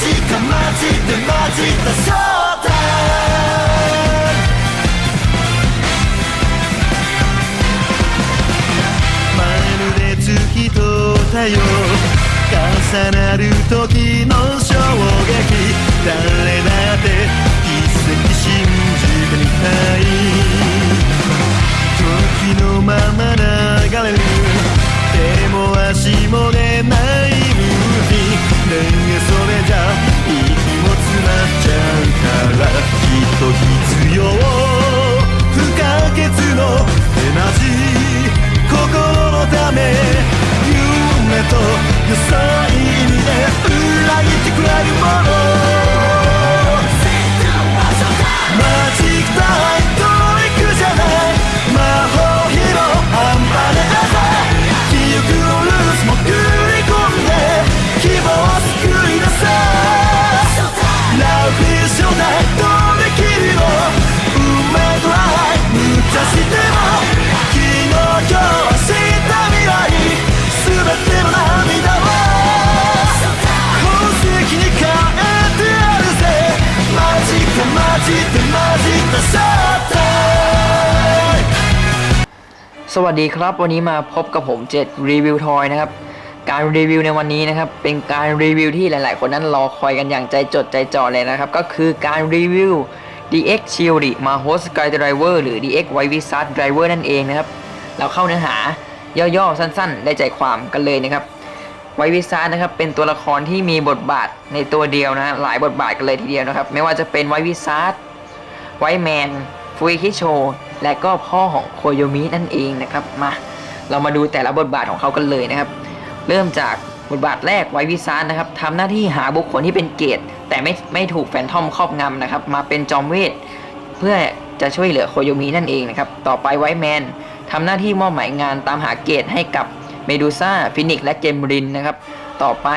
じか混じって混じったそうだ月と太陽重なる時の衝撃誰だ สวัสดีครับ วันนี้มาพบกับผมเจ็ดรีวิวทอยนะครับ การรีวิวในวันนี้นะครับ เป็นการรีวิวที่หลาย ๆ คนนั้นรอคอยกันอย่างใจจดใจจ่อเลยนะครับ ก็คือการรีวิว DX Shield Maho Sky Driver หรือ DX White Wizard Driver นั่นเองนะครับ เราเข้าเนื้อหาย่อ ๆ สั้น ๆ ได้ใจความกันเลยนะครับไววิซาร์นะครับเป็นตัวละครที่มีบทบาทในตัวเดียวนะฮะหลายบทบาทกันเลยทีเดียวนะครับ ไม่ว่าจะเป็นไววิซาร์ไวแมน ฟุยคิโช และก็พ่อของโคโยมินั่นเองนะครับมาเรามาดูแต่ละบทบาทของเขากันเลยนะครับ เริ่มจากบทบาทแรกไววิซาร์นะครับทำหน้าที่หาบุคคลที่เป็นเกตแต่ไม่ไม่ถูกแฟนทอมครอบงำนะครับ มาเป็นจอมเวท เพื่อจะช่วยเหลือโคโยมินั่นเองนะครับ ต่อไปไวแมนทำหน้าที่มอบหมายงานตามหาเกตให้กับเมดูซ่าฟินิกและเกมรินนะครับ ต่อไป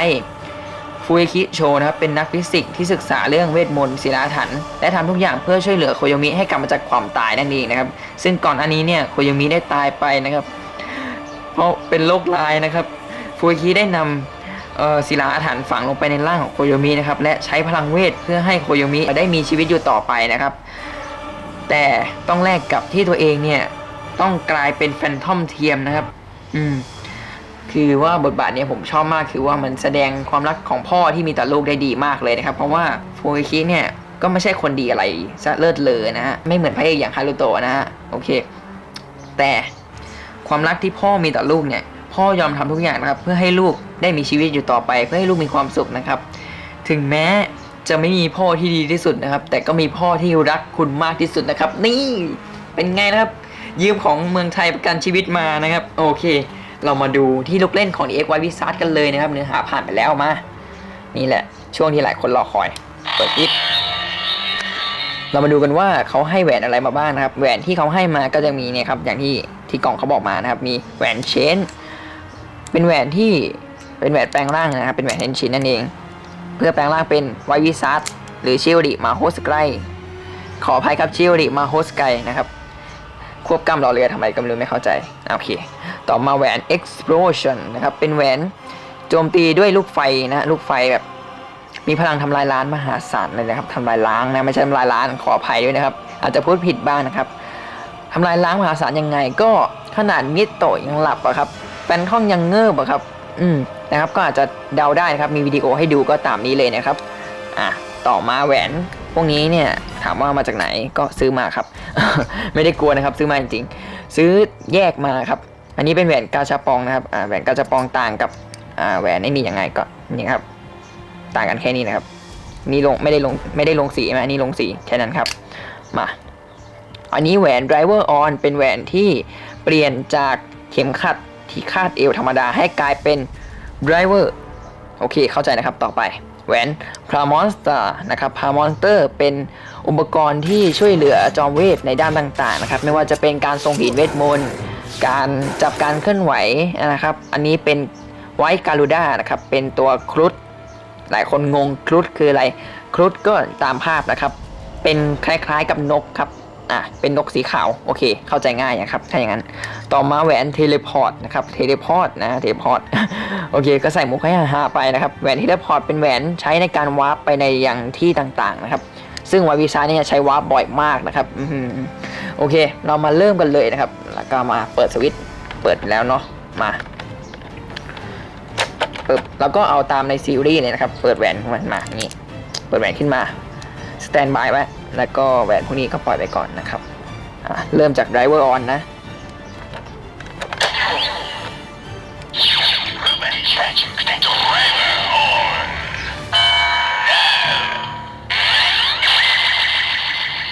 ฟูเอคิโชนะครับเป็นนักฟิสิกส์ที่ศึกษาเรื่องเวทมนต์ศิลาถันและทำทุกอย่างเพื่อช่วยเหลือโคโยมิให้กลับมาจากความตายนั่นเองนะครับซึ่งก่อนอันนี้เนี่ยโคโยมิได้ตายไปนะครับ เพราะเป็นโรคร้ายนะครับฟูเอคิได้นำเอ่อศิลาอาถรรพ์ฝังลงไปในร่างของโคโยมินะครับและใช้พลังเวทเพื่อให้โคโยมิได้มีชีวิตอยู่ต่อไปนะครับ แต่ต้องแลกกับที่ตัวเองเนี่ยต้องกลายเป็นแฟนทอมเทียมนะครับ อืม คือว่าบทบาทนี้ผมชอบมากคือว่ามันแสดงความรักของพ่อที่มีต่อลูกได้ดีมากเลยนะครับ เพราะว่าฟูเอคิเนี่ยก็ไม่ใช่คนดีอะไรซะเลิศเลอนะฮะไม่เหมือนพระเอกอย่างฮารุโตะนะฮะโอเค แต่ความรักที่พ่อมีต่อลูกเนี่ย พ่อยอมทำทุกอย่างนะครับ เพื่อให้ลูกได้มีชีวิตอยู่ต่อไป เพื่อให้ลูกมีความสุขนะครับ ถึงแม้จะไม่มีพ่อที่ดีที่สุดนะครับ แต่ก็มีพ่อที่รักคุณมากที่สุดนะครับ นี่เป็นไงนะครับ ยืมของเมืองไทยประกันชีวิตมานะครับ โอเค เรามาดูที่ลูกเล่นของ DX White Wizard กันเลยนะครับ เนื้อหาผ่านไปแล้วมา นี่แหละ ช่วงที่หลายคนรอคอย เปิดคลิปเรามาดูกันว่าเขาให้แหวนอะไรมาบ้างนะครับ แหวนที่เขาให้มาก็จะมีเนี่ยครับ อย่างที่ที่กล่องเขาบอกมานะครับ มีแหวนเชน เป็นแหวนที่เป็นแหวนแปลงร่างนะครับ เป็นแหวนเฮนชินนั่นเอง เพื่อแปลงร่างเป็นไววิซัสหรือชิลดิมาโฮสไกขออภัยครับชิลดิมาโฮสไกนะครับ ควบกล้ำรอเรือทำไมก็ไม่รู้ไม่เข้าใจ โอเค ต่อมาแหวน explosion นะครับ เป็นแหวนโจมตีด้วยลูกไฟนะลูกไฟแบบมีพลังทำลายล้างมหาศาลเลยนะครับทำลายล้างนะไม่ใช่ทำลายล้างขออภัยด้วยนะครับ อาจจะพูดผิดบ้างนะครับทำลายล้างมหาศาลยังไง ก็ขนาดมิโตะยังหลับอะครับแฟนทอมยังเงิบอะครับ อืมนะครับ ก็อาจจะเดาได้นะครับมีวิดีโอให้ดูก็ตามนี้เลยนะครับอะต่อมาแหวนพวกนี้เนี่ยถามว่ามาจากไหนก็ซื้อมาครับ ไม่ได้กลัวนะครับ ซื้อมาจริงๆซื้อแยกมาครับ อันนี้เป็นแหวนกาชาปองนะครับอ่าแหวนกาชาปองต่างกับอ่าแหวนไอ้นี่ยังไงก็นี่ครับ ต่างกันแค่นี้นะครับ นี่ลงไม่ได้ลงไม่ได้ลงสีนะนนี้ลงสีแค่นั้นครับมาอันนี้แหวน driver on เป็นแหวนที่เปลี่ยนจากเข็มขัดที่คาดเอวธรรมดาให้กลายเป็น driver โอเคเข้าใจนะครับต่อไปแหวน p r a m o n s t e r นะครับ p r a m o n s t e r เป็นอุปกรณ์ที่ช่วยเหลือจอมเวทในด้านต่างๆนะครับ ไม่ว่าจะเป็นการทรงหินเวทมนต์ การจับการเคลื่อนไหวนะครับ อันนี้เป็นไวท์การูด้านะครับ เป็นตัวครุฑหลายคนงงครุฑคืออะไร ครุฑก็ตามภาพนะครับ เป็นคล้ายๆกับนกครับอะเป็นนกสีขาว โอเค เข้าใจง่ายนะครับ ถ้าอย่างนั้น ต่อมาแหวนเทเลพอร์ตนะครับ เทเลพอร์ตนะเทเลพอร์ต โอเค ก็ใส่มุกให้ฮาไปนะครับ แหวนเทเลพอร์ตเป็นแหวนใช้ในการวาร์ปไปในอยังที่ต่างๆนะครับ ซึ่งวาวีซ่าเนี่ยใช้วาร์ปบ่อยมากนะครับ อื โอเค เรามาเริ่มกันเลยนะครับ แล้วก็มาเปิดสวิตช์เปิดแล้วเนาะมาปึ๊บแล้วก็เอาตามในซีรีส์เลยนะครับ เปิดแหวนมันมานี่เปิดแหวนขึ้นมาสแตนบายไว้แล้วก็แหวนพวกนี้ก็ปล่อยไปก่อนนะครับเริ่มจากไดรเวอร์ออนนะ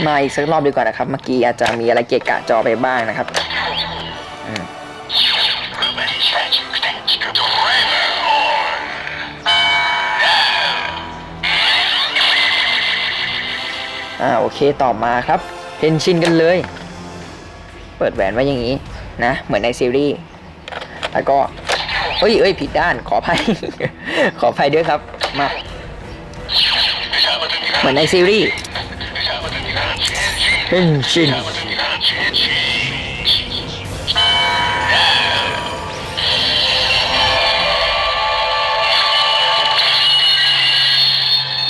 มาอีกสักรอบดีกว่านะครับ เมื่อกี้อาจจะมีอะไรเกะกะจอไปบ้างนะครับอ่าโอเคต่อมาครับเฮนชินกันเลย เปิดแหวนไว้อย่างนี้นะ เหมือนในซีรีส์แล้วก็เอ้ยเอ้ยผิดด้านขออภัย ขออภัยด้วยครับ มา เหมือนในซีรีส์ เฮนชิน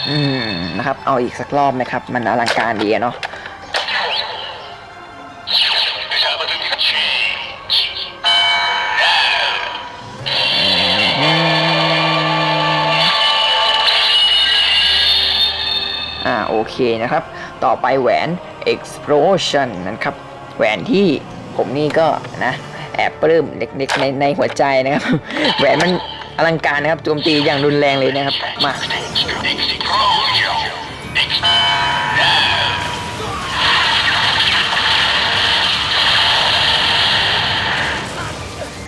อืมนะครับ เอาอีกสักรอบนะครับ มันอลังการดีเนาะอ่าโอเคนะครับ ต่อไปแหวน explosion นะครับ แหวนที่ผมนี่ก็นะแอบปลื้มเล็กๆในในหัวใจนะครับ แหวนมันอลังการนะครับโจมตีอย่างรุนแรงเลยนะครับ มา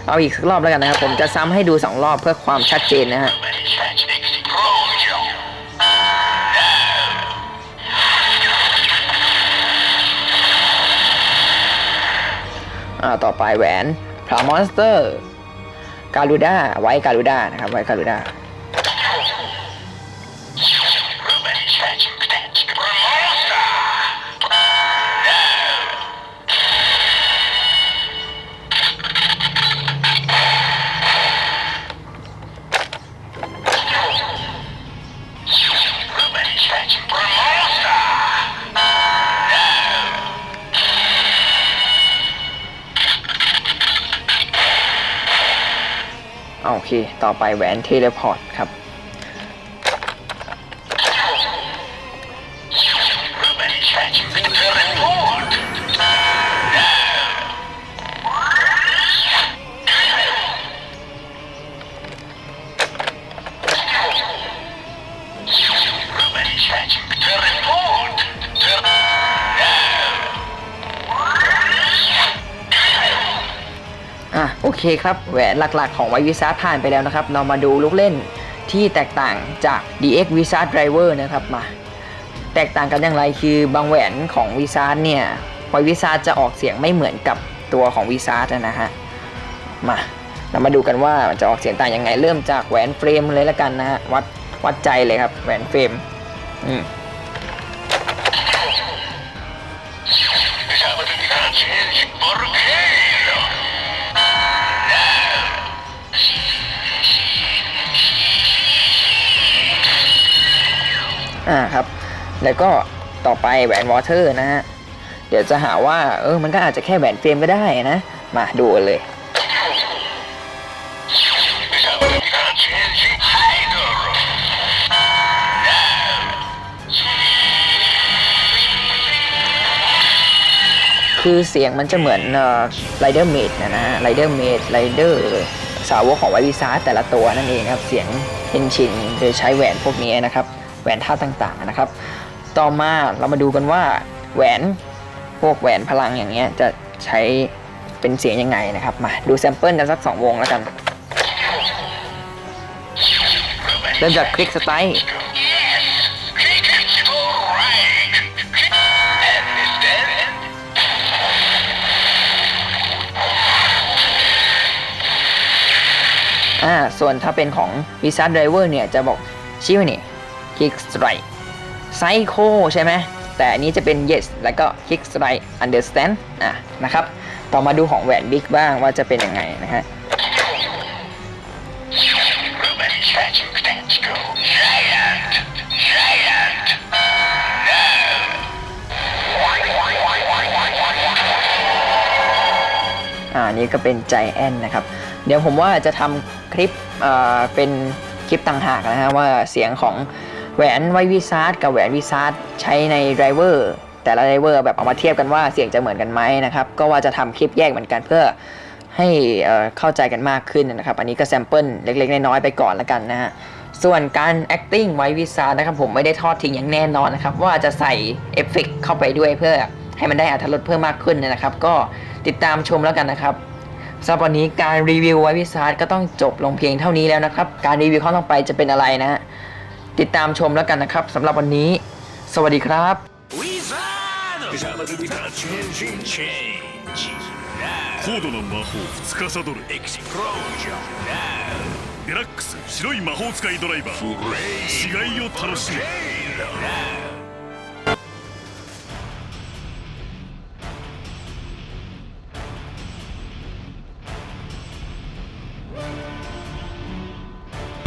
เอาอีกสักรอบแล้วกันนะครับ ผมจะซ้ำให้ดูสองรอบเพื่อความชัดเจนนะฮะ อ่าต่อไปแหวนพรามอนสเตอร์ การูด้าไว้การูด้านะครับไว้การูด้า เคต่อไปแหวนเทเลพอร์ตครับ เคครับแหวนหลักๆของไววิซาร์ผ่านไปแล้วนะครับ เรามาดูลูกเล่นที่แตกต่างจาก DX Wizard Driver นะครับมา แตกต่างกันอย่างไรคือบางแหวนของวิซาร์เนี่ยไววิซาร์จะออกเสียงไม่เหมือนกับตัวของวิซาร์นะฮะมาเรามาดูกันว่าจะออกเสียงต่างยังไงเริ่มจากแหวนเฟรมเลยละกันนะฮะวัดวัดใจเลยครับแหวนเฟรมอืม อ่าครับ แล้วก็ต่อไปแหวนวอเตอร์นะฮะ เดี๋ยวจะหาว่าเออมันก็อาจจะแค่แหวนเฟรมก็ได้นะ มาดูกันเลยคือเสียงมันจะเหมือนไรเดอร์เมดนะฮะไรเดอร์เมดไรเดอร์สาวกของไววิซาร์แต่ละตัวนั่นเองครับ เสียงเฮนชินโดยใช้แหวนพวกนี้นะครับ แหวนท่าตุต่างๆนะครับ ต่อมาเรามาดูกันว่าแหวนพวกแหวนพลังอย่างเงี้ยจะใช้เป็นเสียงยังไงนะครับ มาดูแซมเปิลกันสัก2วงแล้วกันเริ่มจากคลิกสไตล์อ่า ส่วนถ้าเป็นของ v i z a d Driver เนี่ย จะบอกชื่อนี่ คิกสไตร์ไซโคใช่ไหมแต่อันนี้จะเป็น yes แล้วก็ kick strike understand อะนะครับ ต่อมาดูของแหวนบิ๊กบ้างว่าจะเป็นยังไงนะฮะอ่านี่ก็เป็นใจแอนนะครับ เดี๋ยวผมว่าจะทำคลิปเอ่อเป็นคลิปต่างหากนะฮะว่าเสียงของ แหวนไววิซาร์ดกับแหวนวิซาร์ดใช้ในไดรเวอร์แต่ละไดรเวอร์แบบเอามาเทียบกันว่าเสียงจะเหมือนกันไหมนะครับ ก็ว่าจะทำคลิปแยกเหมือนกันเพื่อให้เข้าใจกันมากขึ้นนะครับ อันนี้ก็แซมเปิลเล็ก ๆ น้อยๆไปก่อนละกันนะฮะส่วนการ acting ไววิซาร์ดนะครับผมไม่ได้ทอดทิ้งอย่างแน่นอนนะครับ ว่าจะใส่เอฟเฟกต์เข้าไปด้วยเพื่อให้มันได้อรรถรสเพิ่มมากขึ้นนะครับ ก็ติดตามชมแล้วกันนะครับสำหรับวันนี้การรีวิวไววิซาร์ดก็ต้องจบลงเพียงเท่านี้แล้วนะครับ การรีวิวข้อต่อไปจะเป็นอะไรนะฮะ ติดตามชมแล้วกันนะครับสำหรับวันนี้ สวัสดีครับ 高度の魔法司るエクスプロージョンデラックス白い魔法使いドライバー死骸を楽しめ